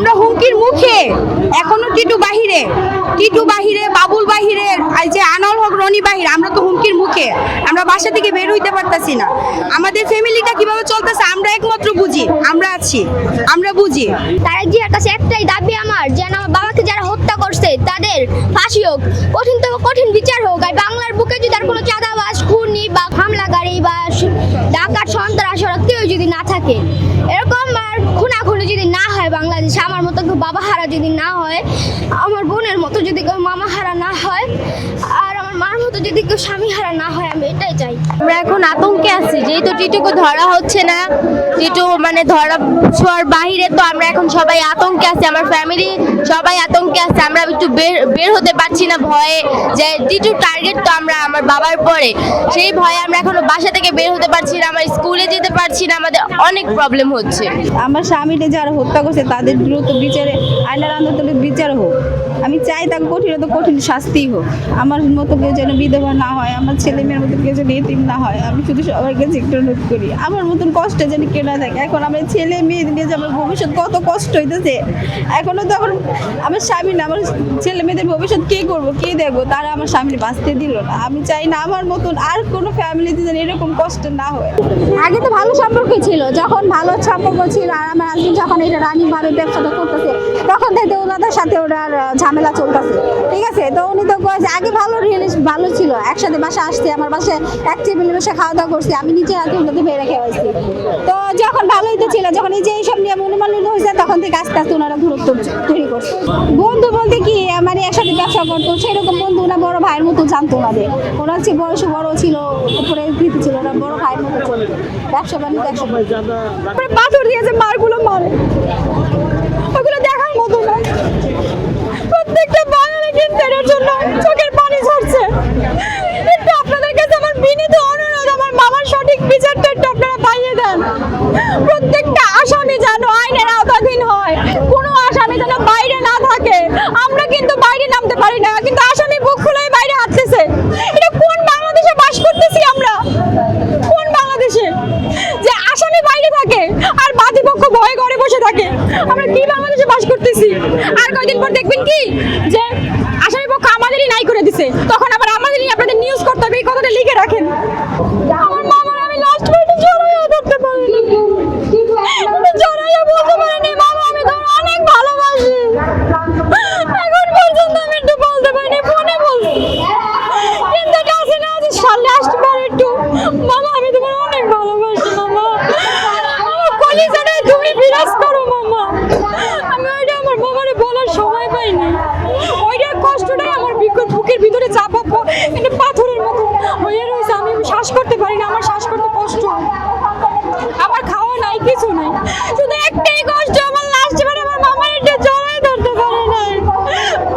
আমরা হুমকির মুখে, এখনও টিটু বাহিরে টিটু বাহিরে, বাবুল বাহিরে যে আনোয়ার হক, রনি বাহিরে, আমরা তো হুমকির মুখে, আমরা বাসা থেকে বের হইতে পারতাছি না। আমাদের ফ্যামিলিটা কীভাবে চলতেছে, আমরা একমাত্র বুঝি, আমরা আছি, আমরা বুঝি। তারেক জিয়ার কাছে একটাই দাবি আমার, যেন আমার বাবাকে যারা হত্যা করছে, তাদের ফাঁসি হোক কঠিন থেকে কঠিন বিচার হোক, আর বাংলার বুকে যদি আর কোনো চাঁদাবাজ, খুনি বা হামলাকারী বা ডাকাত, সন্ত্রাস কেউ যদি না থাকে, এরকম আর খুনাখুনি যদি না হয় বাংলাদেশে আমার মতো কেউ বাবা হারা যদি না হয়, আমার বোনের মতো যদি কেউ মামা হারা না হয়, আর যদি কেউ স্বামী হারা না হয় আমি এটাই চাই। আমরা এখন আতঙ্কে আছি যেহেতু টিটুকে ধরা হচ্ছে না টিটু মানে ধরা ছোঁয়ার বাহিরে তো আমরা এখন সবাই আতঙ্কে আছি আমার ফ্যামিলি সবাই আতঙ্কে আছে আমরা একটু বের বের হতে পারছি না ভয়ে যে টিটু টার্গেট তো আমরা আমার বাবার পরে। সেই ভয়ে আমরা এখনও বাসা থেকে বের হতে পারছি না আমার স্কুলে যেতে পারছি না আমাদের অনেক প্রবলেম হচ্ছে। আমার স্বামীকে যারা হত্যা করছে তাদের দ্রুত বিচারে আইনার আন্দোলনের বিচার হোক। আমি চাই তাকে কঠিনত কঠিন শাস্তি হোক। আমার মতো কেউ যেন বিধবা না হয়, আমার ছেলে মেয়ের মতন কেউ যেন এতিম না হয়, আমি শুধু সবার কাছে একটু অনুরোধ করি। আমার মতন কষ্ট যেন কেউ না থাকে। এখন আমার ছেলে মেয়ে নিয়ে যে আমার ভবিষ্যৎ কত কষ্ট হইতেছে। এখনও তো আমার আমার স্বামী না, আমার ছেলে মেয়েদের ভবিষ্যৎ কে করব, কে দেখব? তারা আমার স্বামী বাঁচতে দিল না। আমি চাই না আমার মতন আর কোনো ফ্যামিলিতে যেন এরকম কষ্ট না হয়। আগে তো ভালো সম্পর্ক ছিল। যখন ভালো সম্পর্ক ছিল আর আমার হাজবেন্ড যখন এটা রানিং ভাবে ব্যবসাটা করতেছে, তখন থেকে ওনাদের সাথে ওনার ঝামেলা চলতেছে। ঠিক আছে, তো উনি তো কয়েছে আগে ভালো রিলেশন ভালো ছিল। একসাথে বাসা আসছে, আমার বাসায় এক টেবিলে বসে খাওয়া দাওয়া করছি, আমি নিজে হাতে ওনাদের বেড়ে রেখে হয়েছি তো যখন ভালোই তো ছিল, যখন এই যে এইসব নিয়ে মনোমালিন্য হয়েছে, তখন থেকে আস্তে আস্তে ওনারা দূরত্ব তৈরি করছে। বন্ধু বলতে কি মানে একসাথে ব্যবসা করতো, সেরকম বন্ধু না, বড় ভাইয়ের মতো জানতো ওনাদের ওরা হচ্ছে বয়সে বড় ছিল, উপরে কৃতি ছিল ওরা বড় ভাইয়ের মতো চলতো ব্যবসা বাণিজ্য একসাথে। পাথর দিয়ে যে মারগুলো মারে। ওগুলো দেখার মতো না। প্রত্যেকটা বাঙালি কিন্তু এটার জন্য চোখের পানি ঝরছে একটু আপনাদের কাছে আমার বিনীত অনুরোধ আমার মামার সঠিক বিচারটা একটু আপনারা পাইয়ে দেন প্রত্যেকটা আসামি যেন আইনের আওতাধীন হয় কোনো আসামি যেন বাইরে না থাকে আমরা কিন্তু বাইরে নামতে পারি না কিন্তু আসামি বুক খুলে বাইরে হাঁটতেছে এটা কোন বাংলাদেশে বাস করতেছি আমরা কোন বাংলাদেশে যে আসামি বাইরে থাকে আর বাদীপক্ষ ভয়ে ঘরে বসে থাকে আমরা কি বাংলাদেশে বাস করতেছি আর কয়দিন পর দেখবেন কি? যে আসামি পক্ষ আমাদেরই নাই করে দিছে। তখন আবার আমাদেরই আপনাদের নিউজ করতে হবে, এই কথাটা লিখে রাখেন আমার মামার আমি লাস্ট পর্যন্ত জড়াইয়া ধরতে পারিনি আমি জড়াইয়া বলতে পারিনি মামা আমি তোমার অনেক ভালোবাসি এখন পর্যন্ত আমি একটু বলতে পারিনি ফোনে বলছি কিন্তু এটা আছে না যে সামনে আসতে পারে একটু মামা আমি তোমার অনেক ভালোবাসি মামা আমার কলিজাটায় তুমি বিরাজ করো মামা আমি ওইটা আমার মামারে বলার সময় পাইনি ওইটা কষ্টটাই আমার বিকট বুকের ভিতরে চাপা প- এটা পাথরের মতো হয়ে রয়েছে আমি শ্বাস করতে পারি না, আমার শ্বাস করতে কষ্ট আমার খাওয়া নাই, কিছু নাই। শুধু একটাই কষ্ট আমার লাস্ট মানে আমার মামার এটা জড়াই ধরতে পারে নাই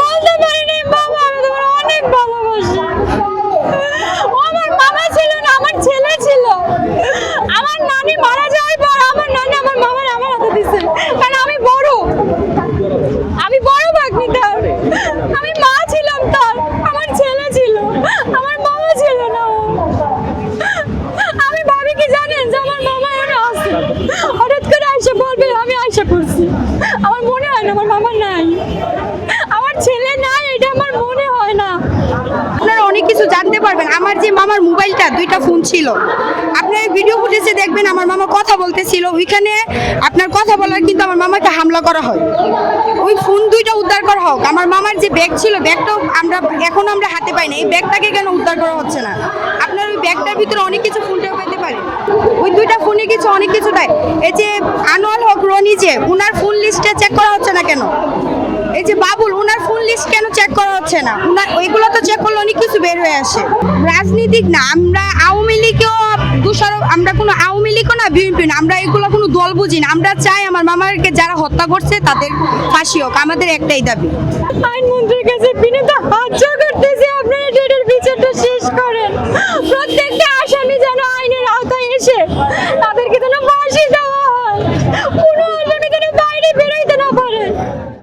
বলতে পারিনি বাবা আমি তোমার অনেক ভালোবাসি ও আমার মামা ছিল না আমার ছেলে ছিল আমার নানি মারা যাওয়ার পর আমার নানি আমার মামার আমার হাতে দিছে কারণ আমি বড় আমি বড় ভাগ্নি তার আমি মা ছিলাম তার আমার ছেলে ছিল আমার মামা ছিল না ও আমি ভাবি কি জানেন যে আমার মামা এখানে আছে হঠাৎ করে আইসা বলবে আইসা করছি। আমার মনে হয় না, আমার মামা নাই। আমার ছেলে নাই, এটা আমার মনে হয়। কিছু জানতে পারবেন। আমার যে মামার মোবাইলটা, দুইটা ফোন ছিল। আপনার ভিডিও ফুটেজে দেখবেন আমার মামা কথা বলতেছিল। ওইখানে আপনার কথা বলার কিন্তু আমার মামাকে হামলা করা হয়। ওই ফোন দুইটা উদ্ধার করা হোক। আমার মামার যে ব্যাগ ছিল ব্যাগটাও আমরা, এখনও আমরা হাতে পাই না। এই ব্যাগটাকে কেন উদ্ধার করা হচ্ছে না? আপনার ওই ব্যাগটার ভিতরে অনেক কিছু ফোনটাও পেতে পারে। ওই দুইটা ফোনে কিছু, অনেক কিছু দেয়। এই যে আনোয়াল হক রনি যে ওনার ফোন লিস্টে চেক করা হচ্ছে না কেন? এই যে বাবুল ওনার ফুল লিস্ট কেন চেক করা হচ্ছে না? উনার ওইগুলো তো চেক করলে অনেক কিছু বের হয়ে আসে। রাজনীতিক না, আমরা আওয়ামী লীগও দোষারোপ আমরা কোনো আওয়ামী লীগও না, বিএনপি না, আমরা এগুলো কোনো দল বুঝি না। আমরা চাই আমার মামাকে যারা হত্যা করছে, তাদের ফাঁসি হোক, আমাদের একটাই দাবি। আইনমন্ত্রীর কাছে বিনীত হাত করতেছি আপনারা এটার বিচারটা শেষ করেন।